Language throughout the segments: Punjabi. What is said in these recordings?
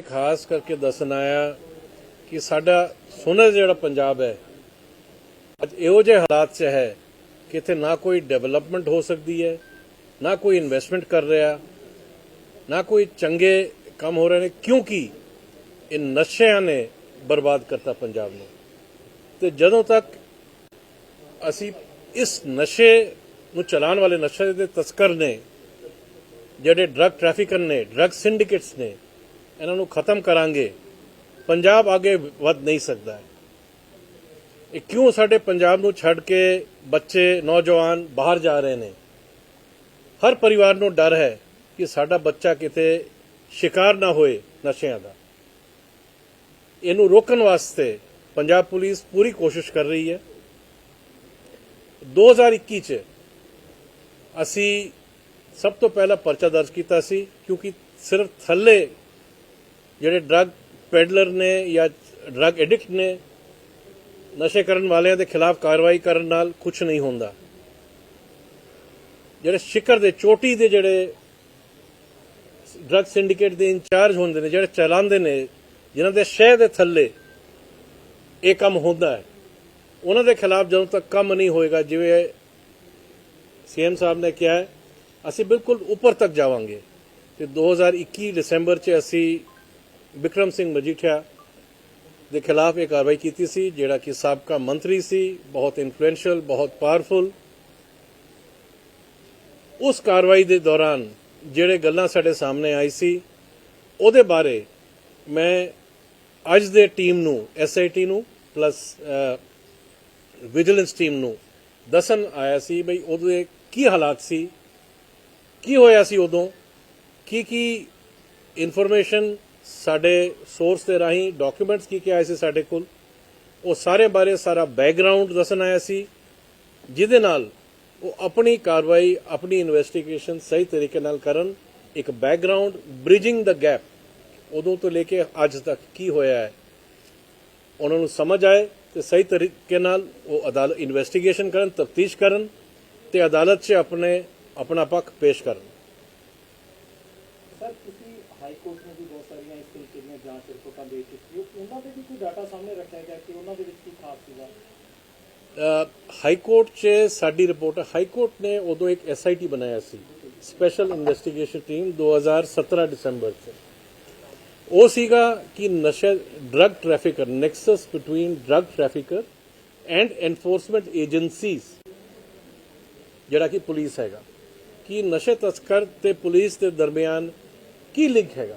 ਖਾਸ ਕਰਕੇ ਦੱਸਣ ਆਇਆ ਕਿ ਸਾਡਾ ਸੋਨਾ ਜਿਹੜਾ ਪੰਜਾਬ ਹੈ, ਅੱਜ ਇਹੋ ਜਿਹੇ ਹਾਲਾਤ 'ਚ ਹੈ ਕਿ ਇੱਥੇ ਨਾ ਕੋਈ ਡਿਵੈਲਪਮੈਂਟ ਹੋ ਸਕਦੀ ਹੈ, ਨਾ ਕੋਈ ਇਨਵੈਸਟਮੈਂਟ ਕਰ ਰਿਹਾ, ਨਾ ਕੋਈ ਚੰਗੇ ਕੰਮ ਹੋ ਰਹੇ ਨੇ, ਕਿਉਂਕਿ ਇਹ ਨਸ਼ਿਆਂ ਨੇ ਬਰਬਾਦ ਕਰਤਾ ਪੰਜਾਬ ਨੂੰ। ਤੇ ਜਦੋਂ ਤੱਕ ਅਸੀਂ ਇਸ ਨਸ਼ੇ ਨੂੰ ਚਲਾਉਣ ਵਾਲੇ ਨਸ਼ੇ ਦੇ ਤਸਕਰ ਨੇ, ਜਿਹੜੇ ਡਰੱਗ ਟ੍ਰੈਫਿਕਰ ਨੇ ਡਰੱਗ ਸਿੰਡੀਕੇਟਸ ਨੇ ਇਹਨਾਂ ਨੂੰ ਖਤਮ ਕਰਾਂਗੇ, ਪੰਜਾਬ ਅੱਗੇ ਵੱਧ ਨਹੀਂ ਸਕਦਾ ਹੈ। ਇਹ ਕਿਉਂ ਸਾਡੇ ਪੰਜਾਬ ਨੂੰ ਛੱਡ ਕੇ ਬੱਚੇ, ਨੌਜਵਾਨ ਬਾਹਰ ਜਾ ਰਹੇ ਨੇ? ਹਰ ਪਰਿਵਾਰ ਨੂੰ ਡਰ ਹੈ ਕਿ ਸਾਡਾ ਬੱਚਾ ਕਿਤੇ ਸ਼ਿਕਾਰ ਨਾ ਹੋਏ ਨਸ਼ਿਆਂ ਦਾ। ਇਹਨੂੰ ਰੋਕਣ ਵਾਸਤੇ ਪੰਜਾਬ ਪੁਲਿਸ ਪੂਰੀ ਕੋਸ਼ਿਸ਼ ਕਰ ਰਹੀ ਹੈ। 2021 ਚ ਅਸੀਂ ਸਭ ਤੋਂ ਪਹਿਲਾਂ ਪਰਚਾ ਦਰਜ ਕੀਤਾ ਸੀ, ਕਿਉਂਕਿ ਸਿਰਫ ਥੱਲੇ ਜਿਹੜੇ ਡਰੱਗ ਪੈਡਲਰ ਨੇ ਜਾਂ ਡਰੱਗ ਐਡਿਕਟ ਨੇ, ਨਸ਼ੇ ਕਰਨ ਵਾਲਿਆਂ ਦੇ ਖਿਲਾਫ ਕਾਰਵਾਈ ਕਰਨ ਨਾਲ ਕੁਝ ਨਹੀਂ ਹੁੰਦਾ। ਜਿਹੜੇ ਸ਼ਿਖਰ ਦੇ, ਚੋਟੀ ਦੇ ਜਿਹੜੇ ਡਰੱਗ ਸਿੰਡੀਕੇਟ ਦੇ ਇੰਚਾਰਜ ਹੁੰਦੇ ਨੇ, ਜਿਹੜੇ ਚਲਾਉਂਦੇ ਨੇ, ਜਿਨ੍ਹਾਂ ਦੇ ਸ਼ਹਿ ਦੇ ਥੱਲੇ ਇਹ ਕੰਮ ਹੁੰਦਾ ਹੈ, ਉਹਨਾਂ ਦੇ ਖਿਲਾਫ ਜਦੋਂ ਤੱਕ ਕੰਮ ਨਹੀਂ ਹੋਏਗਾ, ਜਿਵੇਂ ਸੀਐਮ ਸਾਹਿਬ ਨੇ ਕਿਹਾ ਅਸੀਂ ਬਿਲਕੁਲ ਉੱਪਰ ਤੱਕ ਜਾਵਾਂਗੇ। ਤੇ 2021 ਦਸੰਬਰ 'ਚ ਅਸੀਂ ਵਿਕਰਮ ਸਿੰਘ ਮਜੀਠੀਆ ਦੇ ਖਿਲਾਫ ਇਹ ਕਾਰਵਾਈ ਕੀਤੀ ਸੀ, ਜਿਹੜਾ ਕਿ ਸਾਬਕਾ ਮੰਤਰੀ ਸੀ, ਬਹੁਤ ਇਨਫਲੂਐਂਸ਼ੀਅਲ ਬਹੁਤ ਪਾਵਰਫੁਲ ਉਸ ਕਾਰਵਾਈ ਦੇ ਦੌਰਾਨ ਜਿਹੜੇ ਗੱਲਾਂ ਸਾਡੇ ਸਾਹਮਣੇ ਆਈ ਸੀ, ਉਹਦੇ ਬਾਰੇ ਮੈਂ ਅੱਜ ਦੇ ਟੀਮ ਨੂੰ ਐਸਆਈਟੀ ਨੂੰ ਪਲੱਸ ਵਿਜੀਲੈਂਸ ਟੀਮ ਨੂੰ ਦੱਸਣ ਆਇਆ ਸੀ ਬਈ ਉਹਦੇ ਕੀ ਹਾਲਾਤ ਸੀ, ਕੀ ਹੋਇਆ ਸੀ ਉਦੋਂ ਕੀ ਕੀ ਇਨਫੋਰਮੇਸ਼ਨ ਸਾਡੇ ਸੋਰਸ ਦੇ ਰਾਹੀਂ ਡਾਕੂਮੈਂਟਸ ਕੀ ਕੀ ਆਏ ਸੀ ਸਾਡੇ ਕੋਲ? ਉਹ ਸਾਰੇ ਬਾਰੇ ਸਾਰਾ ਬੈਕਗ੍ਰਾਉਂਡ ਦੱਸਣ ਆਇਆ ਸੀ, ਜਿਹਦੇ ਨਾਲ ਉਹ ਆਪਣੀ ਕਾਰਵਾਈ, ਆਪਣੀ ਇਨਵੈਸਟੀਗੇਸ਼ਨ ਸਹੀ ਤਰੀਕੇ ਨਾਲ ਕਰਨ, ਇੱਕ ਬੈਕਗ੍ਰਾਉਂਡ ਬ੍ਰਿਜਿੰਗ ਦਾ ਗੈਪ ਉਦੋਂ ਤੋਂ ਲੈ ਕੇ ਅੱਜ ਤੱਕ ਕੀ ਹੋਇਆ ਹੈ, ਉਹਨਾਂ ਨੂੰ ਸਮਝ ਆਏ ਤੇ ਸਹੀ ਤਰੀਕੇ ਨਾਲ ਉਹ ਅਦਾਲਤ ਇਨਵੈਸਟੀਗੇਸ਼ਨ ਕਰਨ, ਤਫਤੀਸ਼ ਕਰਨ ਤੇ ਅਦਾਲਤ 'ਚ ਆਪਣੇ, ਆਪਣਾ ਪੱਖ ਪੇਸ਼ ਕਰਨ। ਸਰ ਤੁਸੀਂ ਹਾਈ ਕੋਰਟ ਨੂੰ ਵੀ ਬਹੁਤ ਸਾਰੀਆਂ ਇਸ ਤਰੀਕੇ ਦੀਆਂ ਜਾਂਚ ਦੇ ਚੁੱਕੀ ਉਹਨਾਂ ਦੇ ਵੀ ਕੋਈ ਡਾਟਾ ਸਾਹਮਣੇ ਰੱਖਿਆ ਗਿਆ ਕਿ ਉਹਨਾਂ ਦੇ ਵਿੱਚ ਕੀ ਖਾਸ ਸੀਗਾ? ਹਾਈ ਕੋਰਟ 'ਚ ਸਾਡੀ ਰਿਪੋਰਟ, ਹਾਈ ਕੋਰਟ ਨੇ ਉਦੋਂ ਇੱਕ ਐਸਆਈਟੀ ਬਣਾਇਆ ਸੀ ਸਪੈਸ਼ਲ ਇਨਵੈਸਟੀਗੇਸ਼ਨ ਟੀਮ 2017 ਦਸੰਬਰ 'ਚ। ਉਹ ਸੀਗਾ ਕਿ ਨਸ਼ਾ drug trafficker nexus between drug trafficker and enforcement agencies ਜਿਹੜਾ ਕਿ ਪੁਲਿਸ ਹੈਗਾ। ਕਿ ਨਸ਼ੇ ਤਸਕਰ ਤੇ ਪੁਲਿਸ ਦੇ ਦਰਮਿਆਨ ਕੀ ਲਿੰਕ ਹੈਗਾ?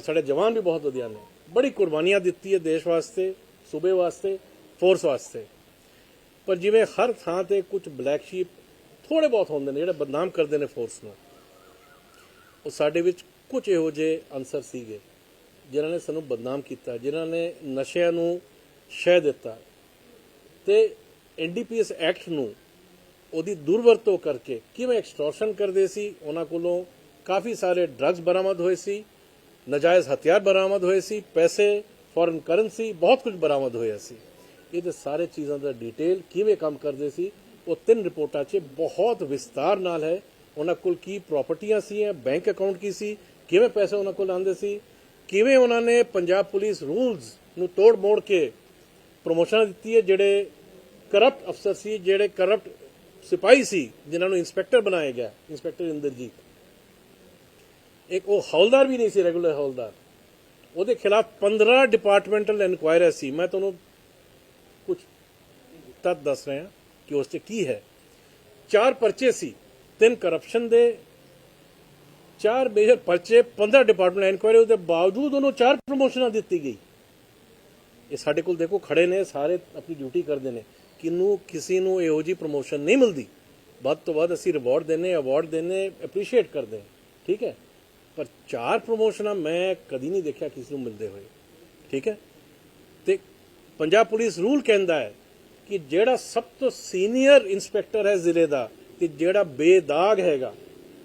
ਸਾਡੇ ਜਵਾਨ ਵੀ ਬਹੁਤ ਵਧੀਆ ਨੇ। ਬੜੀ ਕੁਰਬਾਨੀਆਂ ਦਿੱਤੀ ਹੈ ਦੇਸ਼ ਵਾਸਤੇ, ਸੂਬੇ ਵਾਸਤੇ ਫੋਰਸ ਵਾਸਤੇ। ਪਰ ਜਿਵੇਂ ਹਰ ਥਾਂ ਤੇ ਕੁਝ ਬਲੈਕ ਸ਼ੀਪ ਥੋੜੇ ਬਹੁਤ ਹੁੰਦੇ ਨੇ, ਜਿਹੜੇ ਬਦਨਾਮ ਕਰਦੇ ਨੇ ਫੋਰਸ ਨੂੰ। ਉਹ ਸਾਡੇ ਵਿੱਚ ਕੁਝ ਇਹੋ ਜਿਹੇ ਅਨਸਰ ਸੀਗੇ, ਜਿਨ੍ਹਾਂ ਨੇ ਸਾਨੂੰ ਬਦਨਾਮ ਕੀਤਾ, ਜਿਨ੍ਹਾਂ ਨੇ ਨਸ਼ਿਆਂ ਨੂੰ ਸ਼ਹਿ ਦਿੱਤਾ। ਤੇ ਐਨਡੀਪੀਐਸ ਐਕਟ ਨੂੰ ਉਹਦੀ ਦੁਰਵਰਤੋਂ ਕਰਕੇ ਕਿਵੇਂ ਐਕਸਟੋਰਸ਼ਨ ਕਰਦੇ ਸੀ, ਉਹਨਾਂ ਕੋਲੋਂ ਕਾਫੀ ਸਾਰੇ ਡਰੱਗਸ ਬਰਾਮਦ ਹੋਏ ਸੀ, ਨਜਾਇਜ਼ ਹਥਿਆਰ ਬਰਾਮਦ ਹੋਏ ਸੀ, ਪੈਸੇ ਫੋਰਨ ਕਰੰਸੀ ਬਹੁਤ ਕੁਝ ਬਰਾਮਦ ਹੋਇਆ ਸੀ। ਇਹਦੇ ਸਾਰੇ ਚੀਜ਼ਾਂ ਦਾ ਡਿਟੇਲ ਕਿਵੇਂ ਕੰਮ ਕਰਦੇ ਸੀ, ਉਹ ਤਿੰਨ ਰਿਪੋਰਟਾਂ 'ਚ ਬਹੁਤ ਵਿਸਤਾਰ ਨਾਲ ਹੈ। ਉਹਨਾਂ ਕੋਲ ਕੀ ਪ੍ਰਾਪਰਟੀਆਂ ਸੀ ਬੈਂਕ ਅਕਾਊਂਟ ਕੀ ਸੀ, ਕਿਵੇਂ ਪੈਸੇ ਉਹਨਾਂ ਕੋਲ ਆਉਂਦੇ ਸੀ, ਕਿਵੇਂ ਉਹਨਾਂ ਨੇ ਪੰਜਾਬ ਪੁਲਿਸ ਰੂਲਸ ਨੂੰ ਤੋੜ ਮੋੜ ਕੇ ਪ੍ਰੋਮੋਸ਼ਨ ਦਿੱਤੀ ਹੈ, ਜਿਹੜੇ ਕਰਪਟ ਅਫਸਰ ਸੀ, ਜਿਹੜੇ ਕਰਪਟ ਸਿਪਾਹੀ ਸੀ, ਜਿਨ੍ਹਾਂ ਨੂੰ ਇੰਸਪੈਕਟਰ ਬਣਾਇਆ ਗਿਆ ਇੰਸਪੈਕਟਰ ਇੰਦਰਜੀਤ। ਇੱਕ ਉਹ ਹੌਲਦਾਰ ਵੀ ਨਹੀਂ ਸੀ ਰੈਗੂਲਰ ਹੌਲਦਾਰ। ਉਹਦੇ ਖਿਲਾਫ 15 ਡਿਪਾਰਟਮੈਂਟਲ ਇਨਕੁਆਇਰੀ ਸੀ। ਮੈਂ ਤੁਹਾਨੂੰ ਕੁਝ ਤੱਤ ਦੱਸ ਰਿਹਾ ਕਿ ਉਸ 'ਚ ਕੀ ਹੈ। ਚਾਰ ਪਰਚੇ ਸੀ। ਤਿੰਨ ਕਰਪਸ਼ਨ ਦੇ, ਚਾਰ ਮੇਜਰ ਪਰਚੇ 15 ਡਿਪਾਰਟਮੈਂਟ ਇਨਕੁਆਇਰੀ ਉਹਦੇ ਬਾਵਜੂਦ ਉਹਨੂੰ ਚਾਰ ਪ੍ਰਮੋਸ਼ਨਾਂ ਦਿੱਤੀ ਗਈ। ਇਹ ਸਾਡੇ ਕੋਲ ਦੇਖੋ ਖੜੇ ਨੇ, ਸਾਰੇ ਆਪਣੀ ਡਿਊਟੀ ਕਰਦੇ ਨੇ। ਕਿਨੂੰ, ਕਿਸੇ ਨੂੰ ਇਹੋ ਜੀ ਪ੍ਰਮੋਸ਼ਨ ਨਹੀਂ ਮਿਲਦੀ। ਵੱਧ ਤੋਂ ਵੱਧ ਅਸੀਂ ਰਿਵਾਰਡ ਦਿੰਨੇ ਅਵਾਰਡ ਦਿੰਨੇ ਐਪਰੀਸ਼ੀਏਟ ਕਰਦੇ। ਠੀਕ ਹੈ? ਪਰ ਚਾਰ ਪ੍ਰੋਮੋਸ਼ਨਾਂ ਮੈਂ ਕਦੀ ਨਹੀਂ ਦੇਖਿਆ ਕਿਸੇ ਨੂੰ ਮਿਲਦੇ ਹੋਏ। ਠੀਕ ਹੈ? ਤੇ ਪੰਜਾਬ ਪੁਲਿਸ ਰੂਲ ਕਹਿੰਦਾ ਹੈ ਕਿ ਜਿਹੜਾ ਸਭ ਤੋਂ ਸੀਨੀਅਰ ਇਨਸਪੈਕਟਰ ਹੈ ਜ਼ਿਲ੍ਹੇ ਦਾ ਤੇ ਜਿਹੜਾ ਬੇਦਾਗ ਹੈਗਾ,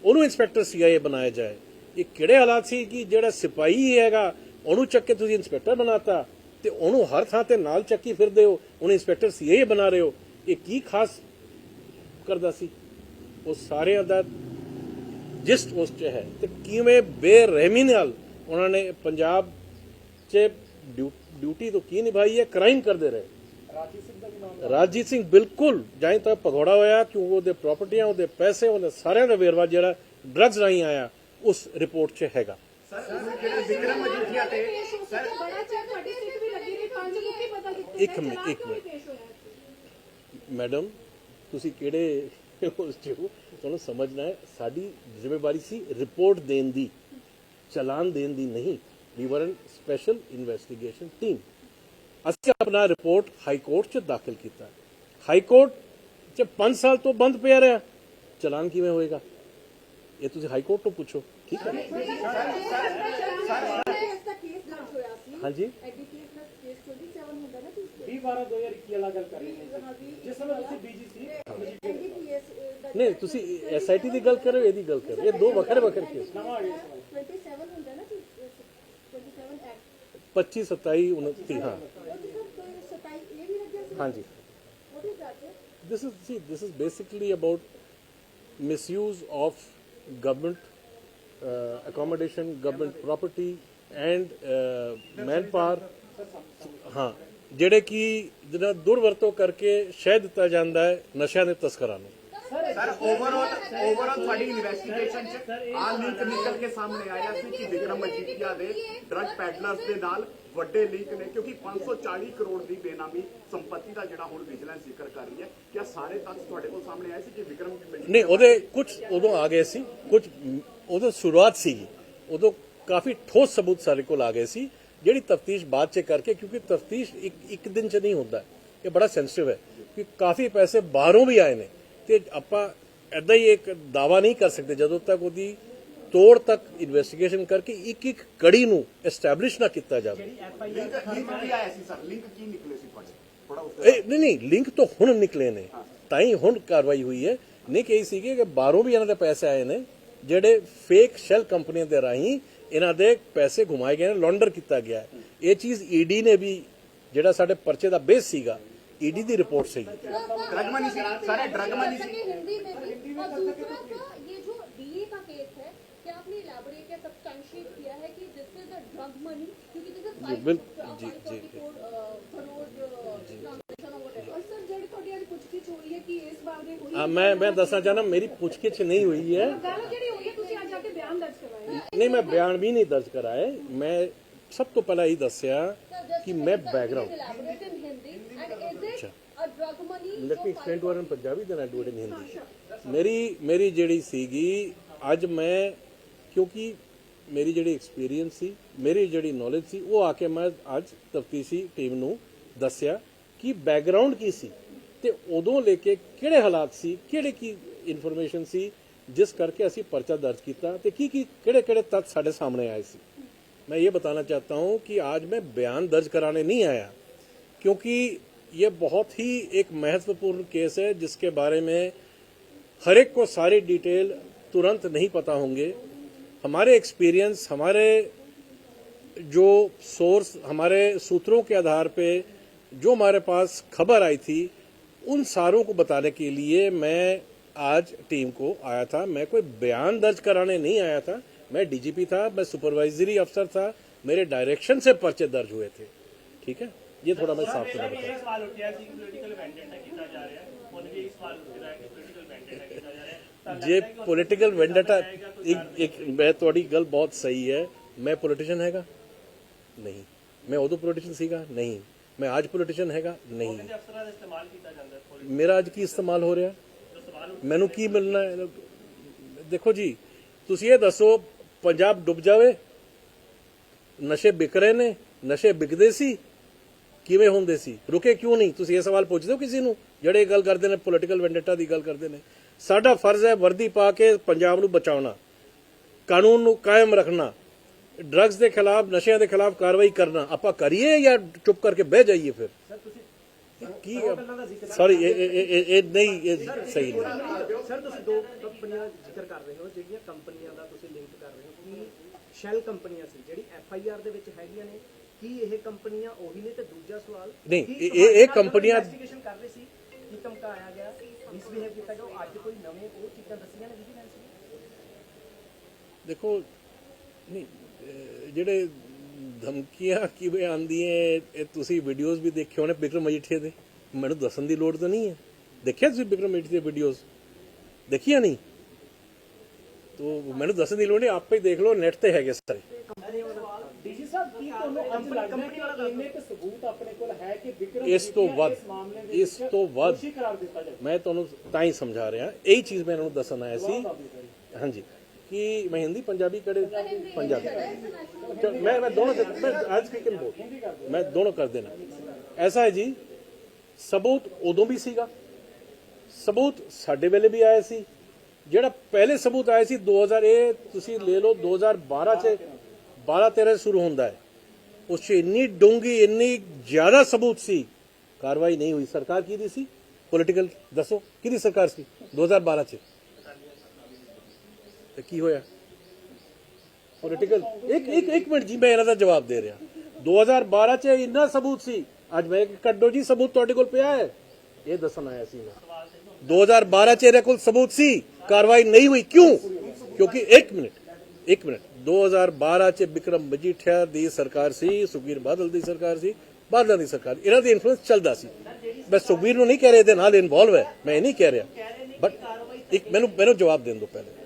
ਉਹਨੂੰ ਇਨਸਪੈਕਟਰ ਸੀਆਈਏ ਬਣਾਇਆ ਜਾਏ। ਇਹ ਕਿਹੜੇ ਹਾਲਾਤ ਸੀ ਕਿ ਜਿਹੜਾ ਸਿਪਾਹੀ ਹੈਗਾ, ਉਹਨੂੰ ਚੱਕ ਕੇ ਤੁਸੀਂ ਇਨਸਪੈਕਟਰ ਬਣਾਤਾ ਤੇ ਉਹਨੂੰ ਹਰ ਥਾਂ ਤੇ ਨਾਲ ਚੱਕੀ ਫਿਰਦੇ ਹੋ, ਉਹਨੂੰ ਇਨਸਪੈਕਟਰ ਸੀਆਈਏ ਬਣਾ ਰਹੇ ਹੋ। ਇਹ ਕੀ ਖਾਸ ਕਰਦਾ ਸੀ? ਉਹ ਸਾਰਿਆਂ ਦਾ ਜਿਸਟ ਉਸ 'ਚ ਹੈ ਤੇ ਕਿਵੇਂ ਬੇਰਹਿਮੀ ਨਾਲ ਉਹਨਾਂ ਨੇ ਪੰਜਾਬ 'ਚ ਡਿਊ- ਡਿਊਟੀ ਤੋਂ ਕੀ ਨਿਭਾਈ ਹੈ ਕ੍ਰਾਈਮ ਕਰਦੇ ਰਹੇ। ਰਾਜੀਵ ਸਿੰਘ ਦਾ ਵੀ ਨਾਮ ਰਾਜੀਤ ਸਿੰਘ ਬਿਲਕੁਲ ਜਾਈ ਤੱਕ ਭਗੌੜਾ ਹੋਇਆ ਕਿਉਂ ਉਹਦੇ ਪ੍ਰਾਪਰਟੀਆਂ ਉਹਦੇ ਪੈਸੇ ਉਹਦੇ ਸਾਰਿਆਂ ਦਾ ਵੇਰਵਾ ਜਿਹੜਾ ਡਰੱਗਸ ਰਾਹੀਂ ਆਇਆ ਉਸ ਰਿਪੋਰਟ 'ਚ ਹੈਗਾ। ਵਿਕਰਮ ਮਜੀਠੀਆ ਤੇ ਸਰ ਬੜਾ ਚਿਰ ਤੁਹਾਡੀ ਸਿੱਟ ਵੀ ਲੱਗੀ ਰਹੀ ਪੰਜ ਮੁੱਕੀ ਬਦਲ ਦਿੱਤੇ ਇੱਕ ਮਿੰਟ, ਇੱਕ ਮਿੰਟ। ਮੈਡਮ ਤੁਸੀਂ ਕਿਹੜੇ ਉਸ 'ਚ ਤੁਹਾਨੂੰ ਸਮਝਣਾ ਹੈ ਸਾਡੀ ਜ਼ਿੰਮੇਵਾਰੀ ਸੀ ਰਿਪੋਰਟ ਦੇਣ ਦੀ ਚਲਾਨ ਦੇਣ ਦੀ ਨਹੀਂ ਵੀ ਵਰ ਸਪੈਸ਼ਲ ਇਨਵੈਸਟੀਗੇਸ਼ਨ ਟੀਮ ਅਸੀਂ ਆਪਣਾ ਰਿਪੋਰਟ ਹਾਈ ਕੋਰਟ 'ਚ ਦਾਖਲ ਕੀਤਾ ਹਾਈ ਕੋਰਟ 'ਚ 5 ਸਾਲ ਤੋਂ ਬੰਦ ਪਿਆ ਰਿਹਾ ਚਲਾਨ ਕਿਵੇਂ ਹੋਏਗਾ ਇਹ ਤੁਸੀਂ ਹਾਈ ਕੋਰਟ ਤੋਂ ਪੁੱਛੋ ਠੀਕ ਹੈ ਹਾਂਜੀ 20 12 2021 ਵਾਲਾ ਗੱਲ ਕਰ ਰਹੇ ਹਾਂ ਜੀ। ਜਿਸ ਸਮੇਂ ਤੁਸੀਂ ਬੀਜੀ ਸੀ ਐਡੀਪੀਐਸ ਦਾ ਨਹੀਂ ਤੁਸੀਂ ਐਸਆਈਟੀ ਦੀ ਗੱਲ ਕਰ ਰਹੇ ਹੋ ਇਹਦੀ ਗੱਲ ਕਰ ਰਹੇ ਇਹ ਦੋ ਵੱਖਰੇ ਵੱਖਰੇ ਕੇਸ ਨਵਾਂ ਆ ਗਿਆ ਇਸ ਵਾਰ 27 ਹੁੰਦਾ ਨਾ ਜੀ 27 ਐਕਟ 25 27 29 ਹਾਂ ਉਹਦੇ ਸਰ 27 ਇਹ ਵੀ ਲੱਗਿਆ ਸੀ ਹਾਂਜੀ ਉਹਦੇ ਦਰਜ this is see this is basically about misuse of government uh, accommodation government property and uh, manpower ਹਾਂ ਜਿਹੜੇ ਕਿ ਜਿਹੜਾ ਦੁਰਵਰਤੋਂ ਕਰਕੇ ਸ਼ਹਿ ਦਿੱਤਾ ਜਾਂਦਾ ਹੈ ਨਸ਼ਿਆਂ ਦੇ ਤਸਕਰਾਂ ਨੂੰ। ਸਰ ਓਵਰਆਲ ਓਵਰਆਲ ਤੁਹਾਡੀ ਇਨਵੈਸਟੀਗੇਸ਼ਨ ਚ ਆ ਲਿੰਕ ਨਿਕਲ ਕੇ ਸਾਹਮਣੇ ਆਇਆ ਸੀ ਕਿ ਵਿਕਰਮ ਮਜੀਠੀਆ ਦੇ ਡਰੱਗ ਪੈਡਲਰਸ ਦੇ ਨਾਲ ਵੱਡੇ ਲਿੰਕ ਨੇ ਕਿਉਂਕਿ 540 ਕਰੋੜ ਦੀ ਬੇਨਾਮੀ ਸੰਪਤੀ ਦਾ ਜਿਹੜਾ ਹੁਣ ਵਿਜੀਲੈਂਸ ਜ਼ਿਕਰ ਕਰ ਰਹੀ ਹੈ। ਕਿ ਸਾਰੇ ਤੱਥ ਤੁਹਾਡੇ ਕੋਲ ਸਾਹਮਣੇ ਆਏ ਸੀ ਕਿ ਵਿਕਰਮ ਨਹੀਂ ਉਹਦੇ ਕੁਝ ਉਦੋਂ ਆ ਗਏ ਸੀ ਕੁਝ ਉਦੋਂ ਸ਼ੁਰੂਆਤ ਸੀਗੀ। ਉਦੋਂ ਕਾਫੀ ਠੋਸ ਸਬੂਤ ਸਾਡੇ ਕੋਲ ਆ ਗਏ ਸੀ ਜਿਹੜੀ ਤਫਤੀਸ਼ ਬਾਅਦ ਚ ਕਰਕੇ ਕਿਉਂਕਿ ਤਫਤੀਸ਼ ਇੱਕ ਇੱਕ ਦਿਨ ਚ ਨਹੀਂ ਹੁੰਦਾ। ਇਹ ਬੜਾ ਸੈਂਸਿਟਿਵ ਹੈ ਕਿ ਕਾਫੀ ਪੈਸੇ ਬਾਹਰੋਂ ਵੀ ਆਏ ਨੇ। ਤੇ ਆਪਾਂ ਐਦਾਂ ਹੀ ਇੱਕ ਦਾਵਾ ਨਹੀਂ ਕਰ ਸਕਦੇ ਜਦੋਂ ਤੱਕ ਉਹਦੀ ਤੋੜ ਤੱਕ ਇਨਵੈਸਟੀਗੇਸ਼ਨ ਕਰਕੇ ਇੱਕ ਇੱਕ ਕੜੀ ਨੂੰ ਐਸਟੈਬਲਿਸ਼ ਨਾ ਕੀਤਾ ਜਾਵੇ। ਲਿੰਕ ਲਿੰਕ ਕੀ ਆਇਆ ਸੀ ਸਰ? ਲਿੰਕ ਕੀ ਨਿਕਲੇ ਸੀ ਤੁਹਾਡੇ? ਥੋੜਾ ਉਸ ਇਹ ਨਹੀਂ ਨਹੀਂ ਲਿੰਕ ਤਾਂ ਹੁਣ ਨਿਕਲੇ ਨੇ। ਤਾਂ ਹੀ ਹੁਣ ਕਾਰਵਾਈ ਹੋਈ ਹੈ। ਨਹੀਂ ਕਹੀ ਸੀਗੀ ਕਿ ਬਾਹਰੋਂ ਵੀ ਇਹਨਾਂ ਦੇ ਪੈਸੇ ਆਏ ਨੇ ਜਿਹੜੇ ਫੇਕ ਸ਼ੈਲ ਕੰਪਨੀਆਂ ਦੇ ਰਾਹੀਂ ਇਹਨਾਂ ਦੇ ਪੈਸੇ ਘੁਮਾਏ ਗਏ ਨੇ ਲੌਂਡਰ ਕੀਤਾ ਗਿਆ ਹੈ ਇਹ ਚੀਜ਼ ਈਡੀ ਨੇ ਵੀ ਜਿਹੜਾ ਸਾਡੇ ਪਰਚੇ ਦਾ ਬੇਸ ਸੀਗਾ ईडी की रिपोर्ट से ही ड्रग मनी से सारे ड्रग मनी से हिंदी में भी और दूसरा जो ये जो डीए का केस है क्या आपने इलैबोरेट या सब्सटेंशिएट किया है कि this is a drug money क्योंकि दिस इज जी बिल्कुल जी जी जी मैं मैं दसना चाहना मेरी पूछगिछ नहीं हुई है ਕਿ ਨਹੀਂ ਬਿਆਨ ਦਰਜ ਕਰਵਾਇਆ ਮੈਂ ਬਿਆਨ ਵੀ ਨਹੀਂ ਦਰਜ ਕਰਾਏ। ਮੈਂ ਸਭ ਤੋਂ ਪਹਿਲਾਂ ਇਹ ਦੱਸਿਆ ਕਿ ਮੈਂ background elaborate in Hindi and is it a drug money let me explain to in Punjabi than I do it in Hindi ਮੇਰੀ ਮੇਰੀ ਜਿਹੜੀ ਸੀਗੀ ਅੱਜ ਮੈਂ ਕਿਉਂਕਿ ਮੇਰੀ ਜਿਹੜੀ ਐਕਸਪੀਰੀਅੰਸ ਸੀ ਮੇਰੀ ਜਿਹੜੀ ਨੌਲੇਜ ਸੀ ਉਹ ਆ ਕੇ ਮੈਂ ਅੱਜ ਤਫਤੀਸ਼ੀ ਟੀਮ ਨੂੰ ਦੱਸਿਆ ਕਿ ਬੈਕਗ੍ਰਾਉਂਡ ਕੀ ਸੀ ਤੇ ਉਦੋਂ ਲੈ ਕੇ ਕਿਹੜੇ ਹਾਲਾਤ ਸੀ ਕਿਹੜੇ ਕੀ ਇਨਫੋਰਮੇਸ਼ਨ ਸੀ ਜਿਸ ਕਰਕੇ ਅਸੀਂ ਪਰਚਾ ਦਰਜ ਕੀਤਾ ਤੇ ਕੀ ਕੀ ਕਿਹੜੇ ਕਿਹੜੇ ਤੱਥ ਸਾਡੇ ਸਾਹਮਣੇ ਆਏ ਸੀ मैं ये बताना चाहता हूं कि आज मैं बयान दर्ज कराने नहीं आया क्योंकि ये बहुत ही एक महत्वपूर्ण केस है जिसके बारे में हर एक को सारी डिटेल तुरंत नहीं पता होंगे हमारे एक्सपीरियंस हमारे जो सोर्स हमारे सूत्रों के आधार पे जो हमारे पास खबर आई थी उन सारों को बताने के लिए मैं आज टीम को आया था। मैं कोई बयान दर्ज कराने नहीं आया था। मैं डीजीपी था मैं सुपरवाइजरी अफसर था। मेरे डायरेक्शन से पर्चे दर्ज हुए थे। ठीक है? ये थोड़ा मैं साफ़ करना बताऊँ। ये पॉलिटिकल वेंडेटा एक एक मैं थोड़ी गल बहुत सही है। मैं पॉलिटिशियन हैगा? नहीं। मैं उदू पॉलिटिशियन सीगा? नहीं। मैं आज पॉलिटिशियन हैगा? नहीं। मेरा आज की इस्तेमाल हो रहा है। ਮੈਨੂੰ ਕੀ ਮਿਲਣਾ ਹੈ? ਦੇਖੋ ਜੀ, ਤੁਸੀਂ ਇਹ ਦੱਸੋ, ਪੰਜਾਬ ਡੁੱਬ ਜਾਵੇ? ਨਸ਼ੇ ਵਿਕ ਰਹੇ ਨੇ, ਨਸ਼ੇ ਵਿਕਦੇ ਸੀ, ਕਿਵੇਂ ਹੁੰਦੇ ਸੀ? ਰੁਕੇ ਕਿਉਂ ਨਹੀਂ? ਤੁਸੀਂ ਇਹ ਸਵਾਲ ਪੁੱਛਦੇ ਹੋ ਕਿਸੇ ਨੂੰ? ਜਿਹੜੇ ਗੱਲ ਕਰਦੇ ਨੇ ਪੋਲੀਟੀਕਲ ਵੈਂਡੇਟਾ ਦੀ ਗੱਲ ਕਰਦੇ ਨੇ। ਸਾਡਾ ਫਰਜ਼ ਹੈ ਵਰਦੀ ਪਾ ਕੇ ਪੰਜਾਬ ਨੂੰ ਬਚਾਉਣਾ, ਕਾਨੂੰਨ ਨੂੰ ਕਾਇਮ ਰੱਖਣਾ ਡਰੱਗਸ ਦੇ ਖਿਲਾਫ, ਨਸ਼ਿਆਂ ਦੇ ਖਿਲਾਫ ਕਾਰਵਾਈ ਕਰਨਾ। ਆਪਾਂ ਕਰੀਏ ਜਾਂ ਚੁੱਪ ਕਰਕੇ ਬਹਿ ਜਾਈਏ ਫਿਰ? ਕੀ ਸੌਰੀ ਇਹ ਇਹ- ਇਹ ਨਹੀਂ ਇਹ ਸਹੀ ਨਹੀਂ ਸਰ ਤੁਸੀਂ ਦੋ ਕੰਪਨੀਆਂ ਦਾ ਜ਼ਿਕਰ ਕਰ ਰਹੇ ਹੋ ਜਿਹੜੀਆਂ ਕੰਪਨੀਆਂ ਦਾ ਤੁਸੀਂ ਲਿੰਕ ਕਰ ਰਹੇ ਹੋ ਕਿ ਸ਼ੈਲ ਕੰਪਨੀਆਂ ਸੀ ਜਿਹੜੀ ਐਫ ਆਈ ਆਰ ਦੇ ਵਿੱਚ ਹੈਗੀਆਂ ਨੇ ਕੀ ਇਹ ਕੰਪਨੀਆਂ ਉਹੀ ਨੇ? ਤੇ ਦੂਜਾ ਸਵਾਲ ਨਹੀਂ, ਕੀ ਇਹ- ਇਹ- ਇਹ ਤੁਹਾਡੇ ਨਾਲ ਕੰਪਨੀਆਂ- ਇਨਵੈਸਟੀਗੇਸ਼ਨ ਕਰ ਰਹੇ ਸੀ? ਕੀ ਧਮਕਾਇਆ ਗਿਆ? ਮਿਸਬਿਹੇਵ ਕੀਤਾ ਗਿਆ? ਉਹ ਅੱਜ ਕੋਈ ਨਵੇਂ ਉਹ ਚੀਜ਼ਾਂ ਦੱਸੀਆਂ ਨੇ ਵਿਜੀਲੈਂਸ ਨੇ ਦੇਖੋ ਨਹੀਂ ਅਹ ਜਿਹੜੇ ਧਮਕੀਆਂ ਕਿਵੇਂ ਆਉਂਦੀਆਂ ਇਹ ਤੁਸੀਂ ਵੀਡੀਓਜ਼ ਵੀ ਦੇਖੇ ਹੋਣੇ ਬਿਕਰਮ ਮਜੀਠੀਆ ਦੇ? ਮੈਨੂੰ ਦੱਸਣ ਦੀ ਲੋੜ ਤਾਂ ਨਹੀਂ ਹੈ ਦੇਖਿਆ ਤੁਸੀਂ ਬਿਕਰਮ ਮਜੀਠੀਆ ਦੇ ਵੀਡੀਓਜ਼ ਦੇਖੀਆਂ ਨਹੀਂ? ਤੋ ਮੈਨੂੰ ਦੱਸਣ ਦੀ ਲੋੜ ਨਹੀਂ ਆਪੇ ਹੀ ਦੇਖ ਲਓ ਨੈਟ ਤੇ ਹੈਗੇ ਸਾਰੇ। ਡੀਜੀ ਸਾਹਿਬ ਕੀ ਤੁਹਾਨੂੰ ਅੱਜ ਲੱਗਦਾ ਹੈ ਕਿ ਇੰਨੇ ਕੁ ਸਬੂਤ ਆਪਣੇ ਕੋਲ ਹੈ ਕਿ ਵਿਕਰਮ ਇਸ ਤੋਂ ਵੱਧ ਇਸ ਤੋਂ ਵੱਧ ਮੈਂ ਤੁਹਾਨੂੰ ਤਾਂ ਹੀ ਸਮਝਾ ਰਿਹਾ। ਇਹੀ ਚੀਜ਼ ਮੈਂ ਇਹਨਾਂ ਨੂੰ ਦੱਸਣ ਆਇਆ ਸੀ। ਹਾਂਜੀ। ਕਿ ਮੈਂ ਹਿੰਦੀ ਪੰਜਾਬੀ ਕੜੇ ਪੰਜਾਬੀ? ਚਲ, ਮੈਂ ਮੈਂ ਦੋਨੋਂ ਦੇ- ਮੈਂ ਅੱਜ ਕੀ ਬੋਲ ਮੈਂ ਦੋਨੋਂ ਕਰ ਐਸਾ ਹੈ ਜੀ ਸਬੂਤ ਉਦੋਂ ਵੀ ਸੀਗਾ। ਸਬੂਤ ਸਾਡੇ ਵੇਲੇ ਵੀ ਆਏ ਸੀ। ਜਿਹੜਾ ਪਹਿਲੇ ਸਬੂਤ ਆਇਆ ਸੀ 2000 ਇਹ ਤੁਸੀਂ ਲੈ ਲਓ 2012 ਚ 12 13 ਸ਼ੁਰੂ ਹੁੰਦਾ ਹੈ। ਉਸ 'ਚ ਇੰਨੀ ਡੂੰਗੀ ਇੰਨੀ ਜ਼ਿਆਦਾ ਸਬੂਤ ਸੀ। ਕਾਰਵਾਈ ਨਹੀਂ ਹੋਈ। ਸਰਕਾਰ ਕਿਹਦੀ ਸੀ? ਪੋਲੀਟੀਕਲ ਦੱਸੋ ਕਿਹਦੀ ਸਰਕਾਰ ਸੀ? 2012 ਚ। ਤੇ ਕੀ ਹੋਇਆ? ਪੋਲੀਟੀਕਲ ਇੱਕ ਇੱਕ ਇੱਕ ਮਿੰਟ ਜੀ, ਮੈਂ ਇਹਨਾਂ ਦਾ ਜਵਾਬ ਦੇ ਰਿਹਾ। 2012 ਚ ਇੰਨਾ ਸਬੂਤ ਸੀ। ਅੱਜ ਮੈਂ ਕੱਢੋ ਜੀ, ਸਬੂਤ ਤੁਹਾਡੇ ਕੋਲ ਪਿਆ ਹੈ। ਇਹ ਦੱਸਣ ਆਇਆ ਸੀ ਮੈਂ। 2012 ਚ ਇਹਦੇ ਕੋਲ ਸਬੂਤ ਸੀ। ਕਾਰਵਾਈ ਨਹੀਂ ਹੋਈ। ਕਿਉਂ? ਕਿਉਂਕਿ ਇੱਕ ਮਿੰਟ ਇੱਕ ਮਿੰਟ। 2012 ਚ ਵਿਕਰਮ ਮਜੀਠੀਆ ਦੀ ਸਰਕਾਰ ਸੀ, ਸੁਖਬੀਰ ਬਾਦਲ ਦੀ ਸਰਕਾਰ ਸੀ, ਬਾਦਲਾਂ ਦੀ ਸਰਕਾਰ। ਇਹਨਾਂ ਦੀ ਇਨਫਲੂਐਂਸ ਚੱਲਦਾ ਸੀ। ਮੈਂ ਸੁਖਬੀਰ ਨੂੰ ਨਹੀਂ ਕਹਿ ਰਿਹਾ, ਇਹਦੇ ਨਾਲ ਇਨਵੋਲਵ ਹੈ। ਮੈਂ ਇਹ ਨਹੀਂ ਕਹਿ ਰਿਹਾ। ਬਟ ਇੱਕ ਮੈਨੂੰ ਮੈਨੂੰ ਜਵਾਬ ਦੇਣ ਦਿਓ ਪਹਿਲੇ।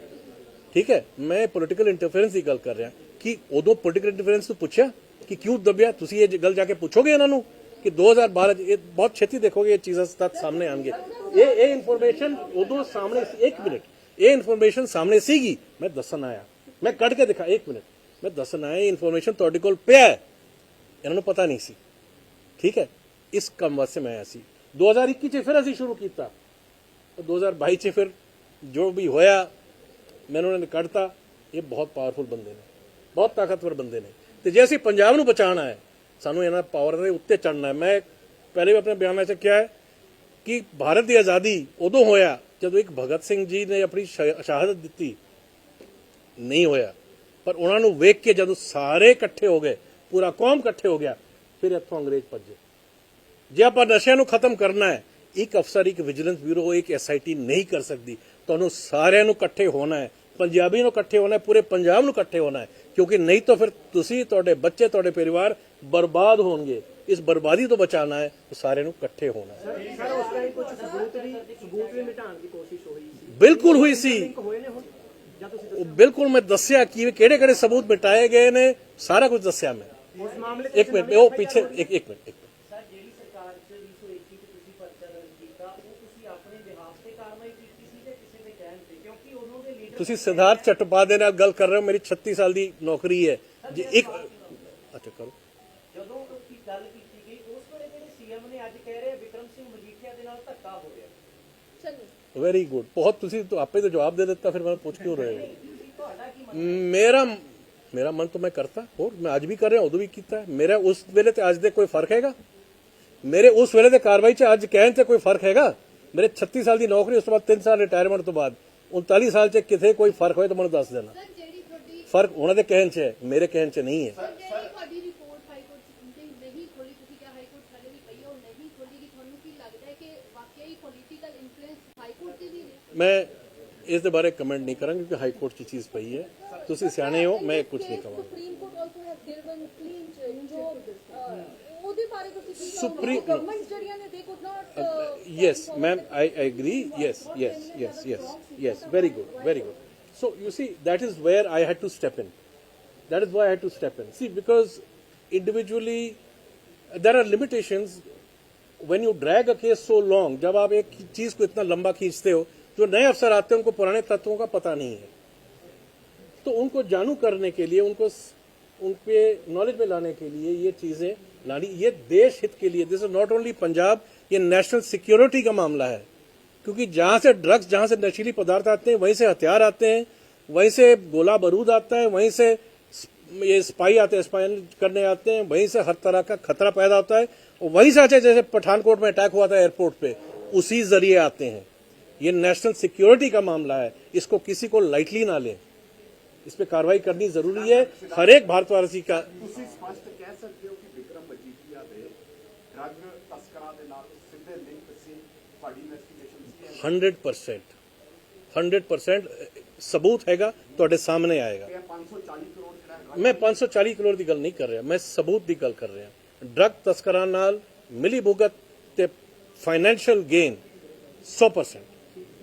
ਠੀਕ ਹੈ, ਮੈਂ ਪੋਲੀਟੀਕਲ ਇੰਟਰਫੇਰੈਂਸ ਦੀ ਗੱਲ ਕਰ ਰਿਹਾ, ਕਿ ਉਦੋਂ ਪੋਲੀਟੀਕਲ ਇੰਟਰਫੇਰੈਂਸ ਤੋਂ ਪੁੱਛਿਆ ਕਿ ਕਿਉਂ ਦਬਿਆ? ਤੁਸੀਂ ਇਹ ਗੱਲ ਜਾ ਕੇ ਪੁੱਛੋਗੇ ਇਹਨਾਂ ਨੂੰ ਕਿ 2012 ਚ ਇਹ ਬਹੁਤ ਛੇਤੀ ਦੇਖੋਗੇ, ਇਹ ਚੀਜ਼ਾਂ ਤੱਕ ਸਾਹਮਣੇ ਆਣਗੇ ਇਹ ਇਹ ਇਨਫੋਰਮੇਸ਼ਨ ਉਦੋਂ ਸਾਹਮਣੇ ਇੱਕ ਮਿੰਟ। ਇਹ ਇਨਫੋਰਮੇਸ਼ਨ ਸਾਹਮਣੇ ਸੀਗੀ। ਮੈਂ ਦੱਸਣ ਆਇਆ। ਮੈਂ ਕੱਢ ਕੇ ਦਿਖਾ, ਇੱਕ ਮਿੰਟ। ਮੈਂ ਦੱਸਣ ਆਇਆ, ਇਹ ਇਨਫੋਰਮੇਸ਼ਨ ਤੁਹਾਡੇ ਕੋਲ ਪਿਆ ਇਹਨਾਂ ਨੂੰ ਪਤਾ ਨਹੀਂ ਸੀ। ਠੀਕ ਹੈ, ਇਸ ਕੰਮ ਵਾਸਤੇ ਮੈਂ ਆਇਆ ਸੀ। 2021 ਚ ਫਿਰ ਅਸੀਂ ਸ਼ੁਰੂ ਕੀਤਾ। 2022 ਚ ਫਿਰ ਜੋ ਵੀ ਹੋਇਆ ਮੈਨੂੰ ਉਹਨਾਂ ਨੇ ਕੱਢਤਾ, ਇਹ ਬਹੁਤ ਪਾਵਰਫੁਲ ਬੰਦੇ ਨੇ, ਬਹੁਤ ਤਾਕਤਵਰ ਬੰਦੇ ਨੇ। ਤੇ ਜੇ ਅਸੀਂ ਪੰਜਾਬ ਨੂੰ ਬਚਾਉਣਾ ਹੈ, ਸਾਨੂੰ ਇਹਨਾਂ ਪਾਵਰ ਦੇ ਉੱਤੇ ਚੜਨਾ ਹੈ। ਮੈਂ ਪਹਿਲੇ ਵੀ ਆਪਣੇ ਬਿਆਨਾਂ 'ਚ ਕਿਹਾ ਹੈ ਕਿ ਭਾਰਤ ਦੀ ਆਜ਼ਾਦੀ ਉਦੋਂ ਹੋਇਆ ਜਦੋਂ ਇੱਕ ਭਗਤ ਸਿੰਘ ਜੀ ਨੇ ਆਪਣੀ ਸ਼ਹਾਦਤ ਦਿੱਤੀ। ਨਹੀਂ ਹੋਇਆ। ਪਰ ਉਹਨਾਂ ਨੂੰ ਵੇਖ ਕੇ ਜਦੋਂ ਸਾਰੇ ਇਕੱਠੇ ਹੋ ਗਏ, ਪੂਰਾ ਕੌਮ ਇਕੱਠੇ ਹੋ ਗਿਆ, ਫਿਰ ਇੱਥੋਂ ਅੰਗਰੇਜ਼ ਭੱਜੇ। ਜੇ ਆਪਾਂ ਨਸ਼ਿਆਂ ਨੂੰ ਖਤਮ ਕਰਨਾ ਹੈ, ਇੱਕ ਅਫਸਰ, ਇੱਕ ਵਿਜੀਲੈਂਸ ਬਿਊਰੋ, ਇੱਕ ਐਸਆਈਟੀ ਨਹੀਂ ਕਰ ਸਕਦੀ, ਤੁਹਾਨੂੰ ਸਾਰਿਆਂ ਨੂੰ ਇਕੱਠੇ ਹੋਣਾ ਹੈ। ਪੰਜਾਬੀ ਨੂੰ ਇਕੱਠੇ ਹੋਣਾ ਹੈ ਪੂਰੇ ਪੰਜਾਬ ਨੂੰ ਇਕੱਠੇ ਹੋਣਾ ਹੈ ਕਿਉਂਕਿ ਨਹੀਂ ਤਾਂ ਫਿਰ ਤੁਸੀਂ ਤੁਹਾਡੇ ਬੱਚੇ ਤੁਹਾਡੇ ਪਰਿਵਾਰ ਬਰਬਾਦ ਹੋਣਗੇ ਇਸ ਬਰਬਾਦੀ ਤੋਂ ਬਚਾਉਣਾ ਹੈ ਤਾਂ ਸਾਰਿਆਂ ਨੂੰ ਇਕੱਠੇ ਹੋਣਾ ਹੈ ਸਰ ਉਸ ਟਾਈਮ ਕੁਝ ਸਬੂਤ ਵੀ ਸਬੂਤ ਵੀ ਮਿਟਾਉਣ ਦੀ ਕੋਸ਼ਿਸ਼ ਹੋਈ ਸੀ ਬਿਲਕੁਲ ਹੋਈ ਸੀ ਲਿੰਕ ਹੋਏ ਨੇ ਹੁਣ ਜਾਂ ਤੁਸੀਂ ਉਹ ਬਿਲਕੁਲ ਮੈਂ ਦੱਸਿਆ ਕਿ ਕਿਹੜੇ ਕਿਹੜੇ ਸਬੂਤ ਮਿਟਾਏ ਗਏ ਨੇ ਸਾਰਾ ਕੁਝ ਦੱਸਿਆ ਮੈਂ ਉਸ ਮਾਮਲੇ 'ਚ ਇੱਕ ਮਿੰਟ ਉਹ ਪਿੱਛੇ ਇੱਕ ਇੱਕ ਮਿੰਟ ਇੱਕ ਮਿੰਟ ਸਰ ਜਿਹੜੀ ਸਰਕਾਰ 'ਚ 221 'ਚ ਤੁਸੀਂ ਪਰਚਾ ਦਰਜ ਕੀਤਾ ਉਹ ਤੁਸੀਂ ਆਪਣੇ ਬਿਹਾਫ ਤੇ ਕਾਰਵਾਈ ਕੀਤੀ ਸੀ ਜਾਂ ਕਿਸੇ ਦੇ ਕਹਿਣ ਤੇ ਕਿਉਂਕਿ ਉਦੋਂ ਦੇ ਲੀਡਰ ਤੁਸੀਂ ਸਿਧਾਰਥ ਚਟਪਾ ਦੇ ਨਾਲ ਗੱਲ ਕਰ ਰਹੇ ਹੋ ਮੇਰੀ 36 ਸਾਲ ਦੀ ਨੌਕਰੀ ਹੈ। ਜੇ ਇੱਕ ਅੱਛਾ ਕਰੋ। ਜਦੋਂ ਉਸਦੀ ਗੱਲ ਕੀਤੀ ਗਈ ਉਸ ਵੇਲੇ ਜਿਹੜੇ ਸੀਐਮ ਨੇ ਅੱਜ ਕਹਿ ਰਹੇ ਵਿਕਰਮ ਸਿੰਘ ਮਜੀਠੀਆ ਦੇ ਨਾਲ ਧੱਕਾ ਹੋ ਗਿਆ ਚੰਗੀ। ਵੈਰੀ ਗੁੱਡ ਬਹੁਤ ਤੁਸੀਂ ਤਾਂ ਆਪੇ ਤਾਂ ਜਵਾਬ ਦੇ ਦਿੱਤਾ ਫਿਰ ਮੈਂ ਪੁੱਛ ਕਿਉਂ ਰਹੇ ਮੇਰਾ ਮੇਰਾ ਮਨ ਤਾਂ ਮੈਂ ਕਰਤਾ। ਹੋਰ ਮੈਂ ਅੱਜ ਵੀ ਕਰ ਰਿਹਾ ਉਦੋਂ ਵੀ ਕੀਤਾ ਮੇਰਾ ਉਸ ਵੇਲੇ ਤੇ ਅੱਜ ਦੇ ਕੋਈ ਫ਼ਰਕ ਹੈਗਾ? ਮੇਰੇ ਉਸ ਵੇਲੇ ਦੇ ਕਾਰਵਾਈ 'ਚ ਅੱਜ ਕਹਿਣ ਤੇ ਕੋਈ ਫ਼ਰਕ ਹੈਗਾ? ਮੇਰੇ 36 ਸਾਲ ਦੀ ਨੌਕਰੀ ਉਸ ਤੋਂ ਬਾਅਦ 3 ਸਾਲ ਰਿਟਾਇਰਮੈਂਟ ਤੋਂ ਬਾਅਦ। 39 ਸਾਲ 'ਚ ਕਿਥੇ ਕੋਈ ਫ਼ਰਕ ਹੋਏ ਤਾਂ ਮੈਨੂੰ ਦੱਸ ਦੇਣਾ। ਫ਼ਰਕ ਉਹਨਾਂ ਦੇ ਕਹਿਣ 'ਚ ਹੈ ਮੇਰੇ ਕਹਿਣ 'ਚ ਨਹੀਂ ਹੈ। ਮੈਂ ਇਸ ਦੇ ਬਾਰੇ ਕਮੈਂਟ ਨਹੀਂ ਕਰਾਂਗਾ ਕਿਉਂਕਿ ਹਾਈ ਕੋਰਟ 'ਚ ਚੀਜ਼ ਪਈ ਹੈ। ਤੁਸੀਂ ਸਿਆਣੇ ਹੋ ਮੈਂ ਕੁਝ ਨਹੀਂ ਕਹਾਂਗਾ। Supreme yes ma'am I agree yes yes yes yes yes very good very good so you see that is where I had to step in that is why I to step in see because individually there are limitation when you drag a case so long जब आप एक चीज़ को इतना लंबा खींचते हो जो नए अफसर आते हैं उनको पुराने तत्वों का पता नहीं है। तो उनको जानू करने के लिए उनको उनके नॉलेज में लाने के लिए ये चीज़ें लानी ये देश हित के लिए this is not only Punjab, ये नेशनल सिक्योरिटी का मामला है। क्योंकि जहाँ से ड्रग्स जहाँ से नशीली पदार्थ आते हैं, वहीं से हथियार आते हैं, वहीं से गोला बारूद आता है, वहीं से ये स्पाई आते हैं स्पाई करने आते हैं, वहीं से हर तरह का खतरा पैदा होता है, और वहीं से आते जैसे पठानकोट में अटैक हुआ था एयरपोर्ट पे, उसी ज़रिए आते हैं। ये नेशनल सिक्योरिटी का मामला है, इसको किसी को लाइटली ना लें। इस पर कार्रवाई करनी ज़रूरी है, हर एक भारतवासी का 100% 100% ਸਬੂਤ ਹੈਗਾ ਤੁਹਾਡੇ ਸਾਹਮਣੇ ਆਏਗਾ। ਮੈਂ 540 ਕਰੋੜ ਦੀ ਗੱਲ ਨਹੀਂ ਕਰ ਰਿਹਾ ਮੈਂ ਸਬੂਤ ਦੀ ਗੱਲ ਕਰ ਰਿਹਾ। ਡਰਗ ਤਸਕਰਾਂ ਨਾਲ ਮਿਲੀ ਭੁਗਤ ਤੇ ਫਾਈਨੈਂਸ਼ੀਅਲ ਗੇਨ 100%